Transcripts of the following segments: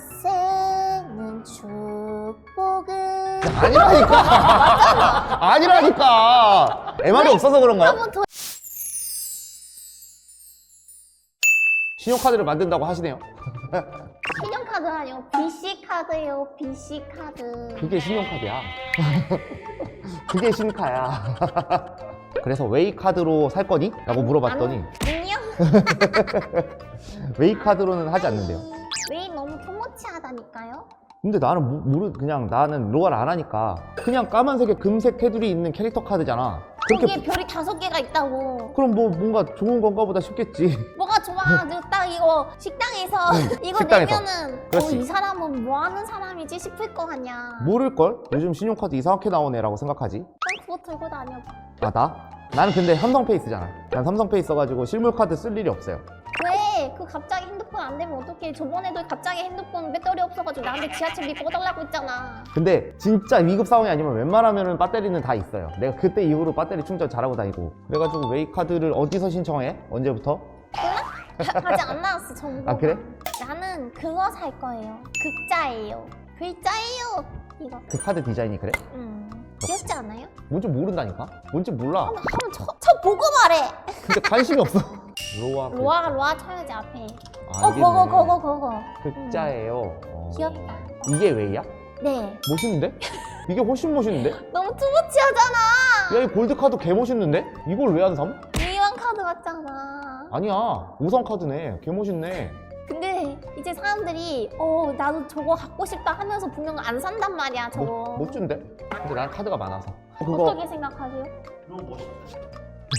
크리스마스에는 축복을 아니라니까. 아니라니까. MR이 없어서 그런가요? 한번 더 신용카드를 만든다고 하시네요. 신용카드 아니고 BC 카드요 BC 카드 그게 신용카드야. 그게 신카야. 그래서 웨이 카드로 살 거니? 라고 물어봤더니 아니요 웨이 카드로는 하지 않는데요. 토모치하다니까요 근데 나는 모- 모르 그냥 나는 로아를 안 하니까 그냥 까만색에 금색 테두리 있는 캐릭터 카드잖아. 그렇게 거기에 별이 다섯 개가 있다고 그럼 뭐 뭔가 좋은 건가 보다 싶겠지. 뭐가 좋아 저딱 이거 식당에서 이거 식당에서. 내면은 그렇지. 어, 이 사람은 뭐 하는 사람이지 싶을 거 아니야 모를 걸? 요즘 신용카드 이상하게 나오네라고 생각하지. 그럼 그거 들고 다녀봐 아 나? 나는 근데 삼성페이 쓰잖아. 난 삼성페이 써가지고 실물 카드 쓸 일이 없어요. 왜? 그 갑자기 핸드폰 안 되면 어떡해 저번에도 갑자기 핸드폰 배터리 없어가지고 나한테 지하철 비 꺼달라고 했잖아 근데 진짜 위급 상황이 아니면 웬만하면 배터리는 다 있어요. 내가 그때 이후로 배터리 충전 잘하고 다니고. 그래가지고 웨이 카드를 어디서 신청해? 언제부터? 아직 안 나왔어 정보 아 그래? 나는 그거 살 거예요 글자예요 글자예요 이거 그 카드 디자인이 그래? 음 귀엽지 않아요? 뭔지 모른다니까? 뭔지 몰라. 한번 한번 쳐, 쳐 보고 말해 근데 관심이 없어. 로아. 그- 로아 로아 쳐야지 앞에 아, 어 알겠네. 그거 그거 그거 글자예요. 어. 귀엽다 이게 웨이야? 네 멋있는데? 이게 훨씬 멋있는데? 너무 투머치하잖아 야, 이 골드 카드 개 멋있는데? 이걸 왜 안 삼? 미완 카드 같잖아 아니야. 우선 카드네. 개 멋있네. 근데 이제 사람들이 어 나도 저거 갖고 싶다 하면서 분명 안 산단 말이야 저거 뭐, 멋진데? 근데 난 카드가 많아서. 그거 어떻게 생각하세요?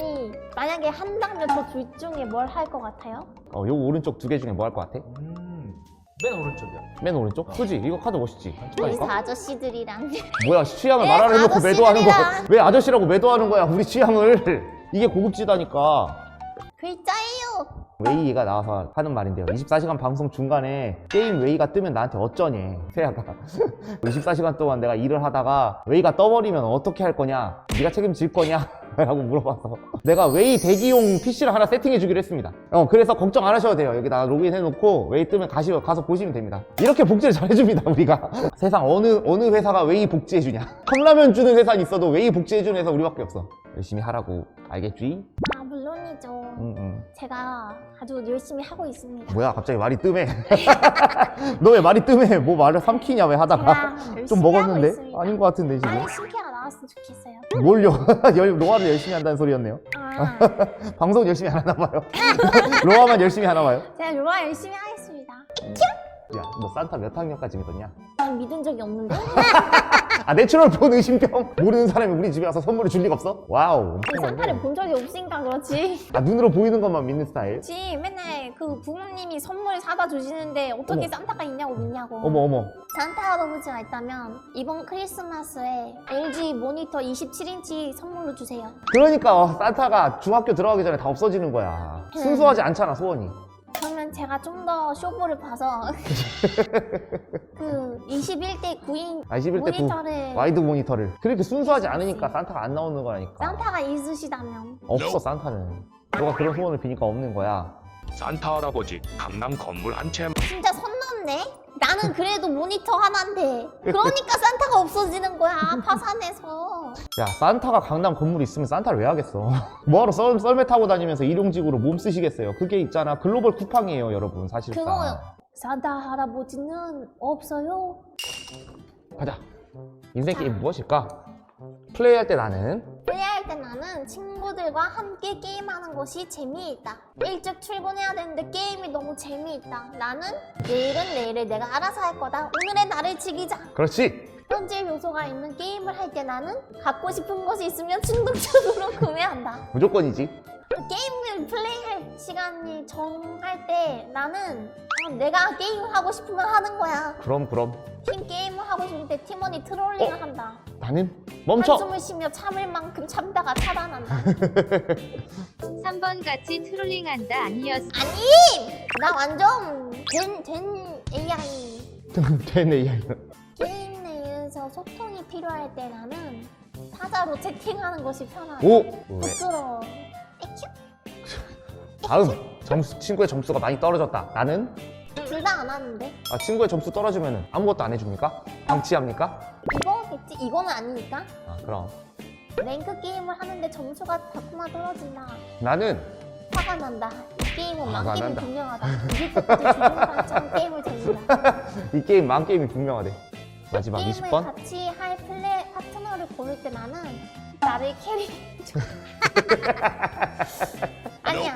아니 만약에 한다면 저 둘 중에 뭘 할 것 같아요? 어, 요 오른쪽 두 개 중에 뭐 할 것 같아? 음, 맨 오른쪽이야. 맨 오른쪽? 그지? 이거 카드 멋있지? 우리 그러니까? 아저씨들이랑 뭐야 취향을 네, 말하려 해놓고 매도하는 거 아저씨들이랑. 왜 아저씨라고 매도하는 거야 우리 취향을 이게 고급지다니까 글자예요 웨이가 나와서 하는 말인데요. 24시간 방송 중간에 게임 웨이가 뜨면 나한테 어쩌니 세아가. 24시간 동안 내가 일을 하다가 웨이가 떠버리면 어떻게 할 거냐 네가 책임질 거냐? 라고 물어봐서. 내가 웨이 대기용 PC를 하나 세팅해 주기로 했습니다. 어 그래서 걱정 안 하셔도 돼요. 여기다 로그인 해놓고 웨이 뜨면 가시, 가서 보시면 됩니다. 이렇게 복지를 잘 해줍니다 우리가. 세상 어느 어느 회사가 웨이 복지해 주냐. 컵라면 주는 회사는 있어도 웨이 복지해 주는 회사 우리밖에 없어. 열심히 하라고. 알겠지? 제가 아주 열심히 하고 있습니다. 뭐야 갑자기 말이 뜸해. 너 왜 말이 뜸해? 뭐 말을 삼키냐 왜 하다가? 제가 열심히 좀 하고 먹었는데? 있습니다. 아닌 것 같은데 지금? 빨리 신캐가 나왔으면 좋겠어요. 뭘요? 열- 로아를 열심히 한다는 소리였네요. 아. 방송 열심히 안 하나 봐요. 로아만 열심히 하나 봐요. 제가 로아 열심히 하겠습니다 야 너 산타 몇 학년까지 믿었냐 난 믿은 적이 없는데? 아 내추럴 본 의심병? 모르는 사람이 우리 집에 와서 선물을 줄 리가 없어? 와우 그 산타를 본 적이 없으니까 그렇지. 아 눈으로 보이는 것만 믿는 스타일? 그렇지 맨날 그 부모님이 선물 사다 주시는데 어떻게 어머. 산타가 있냐고 믿냐고. 어머 어머. 산타 할아버지가 있다면 이번 크리스마스에 LG 모니터 27인치 선물로 주세요. 그러니까 어, 산타가 중학교 들어가기 전에 다 없어지는 거야. 순수하지 않잖아 소원이 그러면 제가 좀 더 쇼부를 봐서 그 21대 9인 아 21대 9 모니터를 와이드 모니터를. 그렇게 순수하지 않으니까 산타가 안 나오는 거라니까. 산타가 있으시다면. 없어 산타는. 너가 그런 소원을 비니까 없는 거야. 산타 할아버지 강남 건물 한 채 진짜 선 넘네? 나는 그래도 모니터 하나인데. 그러니까 산타가 없어지는 거야 파산해서. 야 산타가 강남 건물에 있으면 산타를 왜 하겠어? 뭐하러 썰, 썰매 타고 다니면서 일용직으로 몸 쓰시겠어요? 그게 있잖아. 글로벌 쿠팡이에요 여러분 사실상. 그거 산타 할아버지는 없어요? 가자. 인생 게임 무엇일까? 플레이할 때 나는 플레이할 때 나는 친구들과 함께 게임하는 것이 재미있다. 일찍 출근해야 되는데 게임이 너무 재미있다. 나는 내일은 내일을 내가 알아서 할 거다. 오늘의 나를 즐기자. 그렇지 현질 요소가 있는 게임을 할 때 나는 갖고 싶은 것이 있으면 충동적으로 구매한다. 무조건이지 게임을 플레이할 시간이 정할 때 나는 어, 내가 게임을 하고 싶으면 하는 거야. 그럼 그럼 팀 게임을 하고 싶을 때 팀원이 트롤링을 어? 한다. 나는 멈춰 한숨을 쉬며 참을 만큼 참다가 차단한다. 3번 같이 트롤링한다 아니었어. 아니! 나 완전 된, 된 AI. 되네 이야기 게임 내에서 소통이 필요할 때 나는 타자로 채팅하는 것이 편하다. 오 왜? 부끄러워. 에큐? 다음 점수 친구의 점수가 많이 떨어졌다 나는 둘 다 안 하는데. 아, 친구의 점수 떨어지면 아무것도 안 해줍니까? 방치합니까? 이거겠지? 이거는 아니니까. 아, 그럼. 랭크 게임을 하는데 점수가 자꾸만 떨어진다. 나는 화가 난다. 이 게임은 화가 망게임이 난다. 분명하다. 이길 때까지 사람처럼 게임을 돌린다. 이 게임 만 게임이 분명하대. 마지막 게임을 20번. 같이 할 플레이 파트너를 고를 때 나는 나를 캐리. 아니야.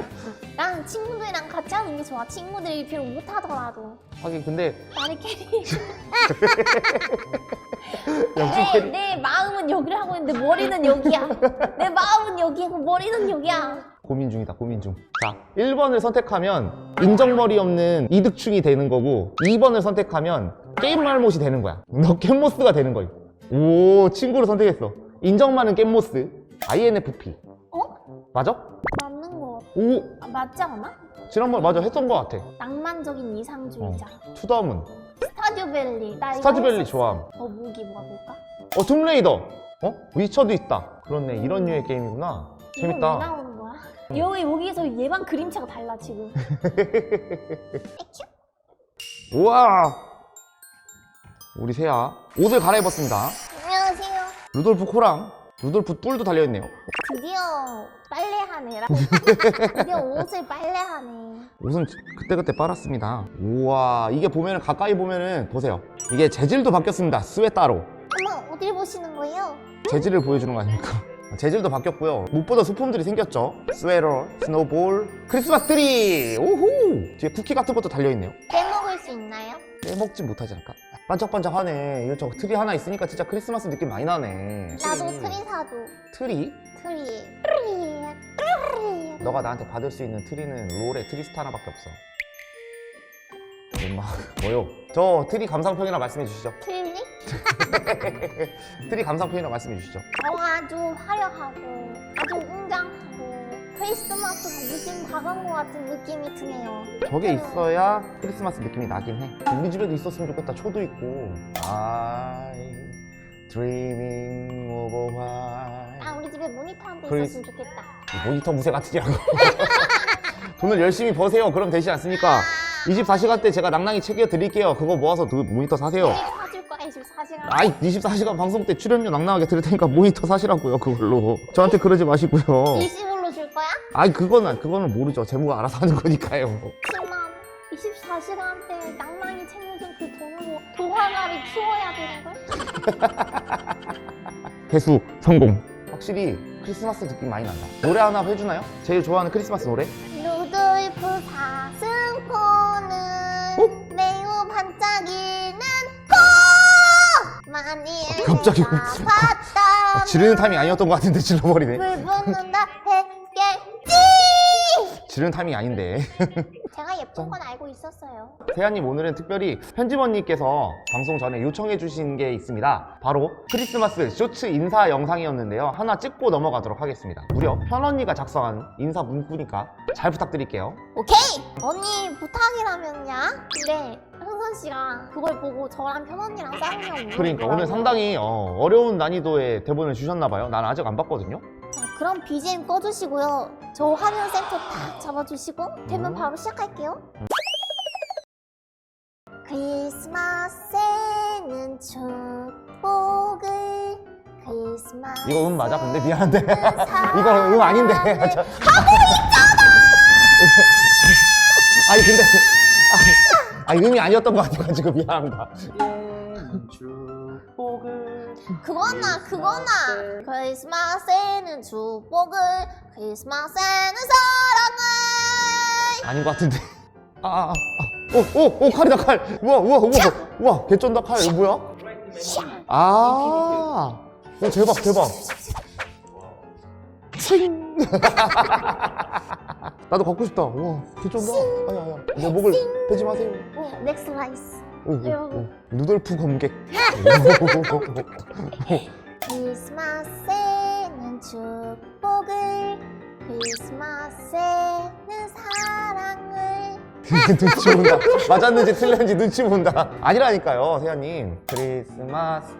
난 친구들이랑 같이 하는 게 좋아. 친구들이 비록 못하더라도 하긴 근데 나를 캐리. 역시 내, 캐리 내 마음은 여기를 하고 있는데 머리는 여기야. 내 마음은 여기고 머리는 여기야. 고민 중이다 고민 중. 자 1번을 선택하면 인정머리 없는 이득충이 되는 거고 2번을 선택하면 게임 말못이 되는 거야. 너 겜모스가 되는 거야. 오 친구를 선택했어. 인정 많은 겜모스 INFP. 어? 맞아? 거 오 아, 맞지 않아? 지난번 맞아 했던 거 같아. 낭만적인 이상주의자. 투더문 스타듀밸리. 나 이거 스타즈밸리 했었어. 좋아함. 어 무기 뭐가 볼까? 어 툼레이더. 어 위쳐도 있다. 그렇네 이런 류의 게임이구나. 이건 왜 재밌다. 나오는 거야? 여기 여기에서 얘만 그림체가 달라 지금. 우와 우리 새야 옷을 갈아입었습니다. 안녕하세요. 루돌프 코랑 루돌프 뿔도 달려있네요. 드디어 빨래하네라. 드디어 옷을 빨래하네. 옷은 그때그때 빨았습니다. 우와 이게 보면은 가까이 보면은 보세요. 이게 재질도 바뀌었습니다. 스웨 따로 어머 어딜 보시는 거예요? 재질을 보여주는 거 아닙니까? 재질도 바뀌었고요. 무엇보다 소품들이 생겼죠. 스웨터, 스노볼, 크리스마스 트리. 오호 뒤에 쿠키 같은 것도 달려있네요. 빼먹을 수 있나요? 빼먹지 못하지 않을까? 반짝반짝하네. 이거 저 트리 하나 있으니까 진짜 크리스마스 느낌 많이 나네. 나도 트리 사줘. 트리? 트리. 트리. 트리. 너가 나한테 받을 수 있는 트리는 롤의 트리스타 하나밖에 없어. 엄마 뭐요? 저 트리 감상평이라 말씀해 주시죠. 트리? 트리 감상평이라 말씀해 주시죠. 어, 아주 화려하고 아주 크리스마스가 무슨 다가온 것 같은 느낌이 드네요. 저게 있어야 크리스마스 느낌이 나긴 해. 우리 집에도 있었으면 좋겠다. 초도 있고. I dreaming of a white. 아 우리 집에 모니터 한 대 크리스- 있었으면 좋겠다. 이 모니터 무쇠 같으냐고. 돈을 열심히 버세요. 그럼 되지 않습니까? 24시간 때 제가 낭낭이 챙겨 드릴게요. 그거 모아서 그 모니터 사세요. 우리 사줄 거야 24시간. 아이 24시간 방송 때 출연료 낭낭하게 드릴 테니까 모니터 사시라고요 그걸로 저한테 그러지 마시고요 거야? 아이 그거는 그거는 모르죠 재무가 알아서 하는 거니까요 10만 24시간 때 낭낭이 챙겨준 그 돈으로 도화나를 키워야 되는 걸? 회수 성공 확실히 크리스마스 느낌 많이 난다 노래 하나 해주나요? 제일 좋아하는 크리스마스 노래? 루돌프 사슴코는 어? 매우 반짝이는 코! 많이 갑자기 내가 봤다 지르는 타이밍 아니었던 것 같은데 질러버리네 불 붙는다 했겠지 지르는 타이밍이 아닌데. 제가 예쁜 건 알고 있었어요. 세아님 오늘은 특별히 편집원님께서 방송 전에 요청해 주신 게 있습니다. 바로 크리스마스 쇼츠 인사 영상이었는데요. 하나 찍고 넘어가도록 하겠습니다. 무려 현언니가 작성한 인사 문구니까 잘 부탁드릴게요. 오케이! 언니 부탁이라면야? 근데 흥선 씨가 그걸 보고 저랑 편언니랑 싸우냐고 그러니까 오늘 상당히 어, 어려운 난이도의 대본을 주셨나 봐요. 난 아직 안 봤거든요. 자 그럼 BGM 꺼주시고요. 저 화면 센터 딱 잡아주시고 되면 음. 바로 시작할게요. 크리스마스에는 축복을 크리스마스 이거 음 맞아? 근데 미안한데. 이거 음 아닌데. 저- 아니 근데 아니, 아니 음이 아니었던 것 같아가지고 미안합니다. 축복을 그거나 그거나. 크리스마스에는 축복을 크리스마스에는 사랑을. 아닌 것 같은데. 아아 아. 오 오 오 칼이다 칼. 우와 우와 우와 우와 개쩐다 칼. 이거 뭐야? 아. 오, 대박 대박. 칭. 나도 갖고 싶다. 우와 개쩐다. 아야 아야. 뭐 목을 빼지 마세요. 네, 넥스 라이스. 오, 오, 오. 누돌프 검객 크리스마스에는 축복을 크리스마스에는 사랑을. 눈치 본다. 맞았는지 틀렸는지 눈치 본다. 아니라니까요 세아님. 크리스마스에는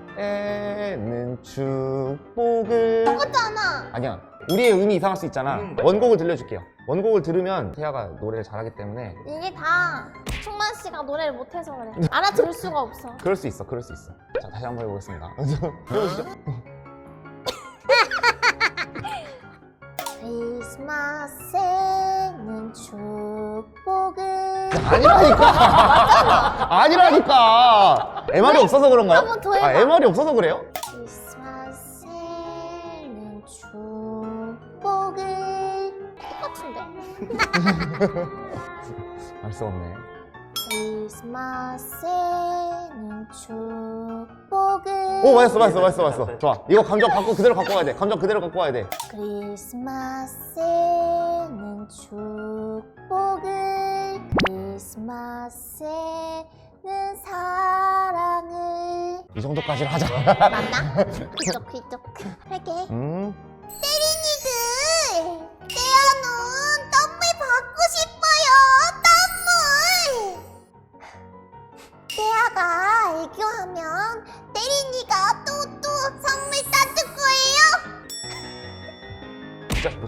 축복을. 똑같잖아 아니야 우리의 음이 이상할 수 있잖아 원곡을 들려줄게요 원곡을 들으면 태아가 노래를 잘하기 때문에 이게 다 충만 씨가 노래를 못해서 그래. 알아들을 수가 없어. 그럴 수 있어 그럴 수 있어 자 다시 한번 해보겠습니다 해보시죠 크리스마스에는 축복을 아니라니까 아니라니까 MR이 없어서 그런가요? 한번 더 해봐. 아 MR이 없어서 그래요? 알 수 없네. 크리스마스에는 축복을 오 맞았어 맞았어 맞았어 맞았어. 좋아. 이거 감정 갖고 그대로 갖고 가야 돼. 감정 그대로 갖고 가야 돼. 크리스마스에는 축복을 크리스마스에는 사랑을. 이 정도까지는 하자. 맞나? 그쪽 할게. 음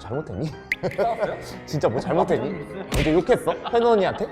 잘못했니? 진짜 뭐 잘못했니? 언제 욕했어? 팬 언니한테?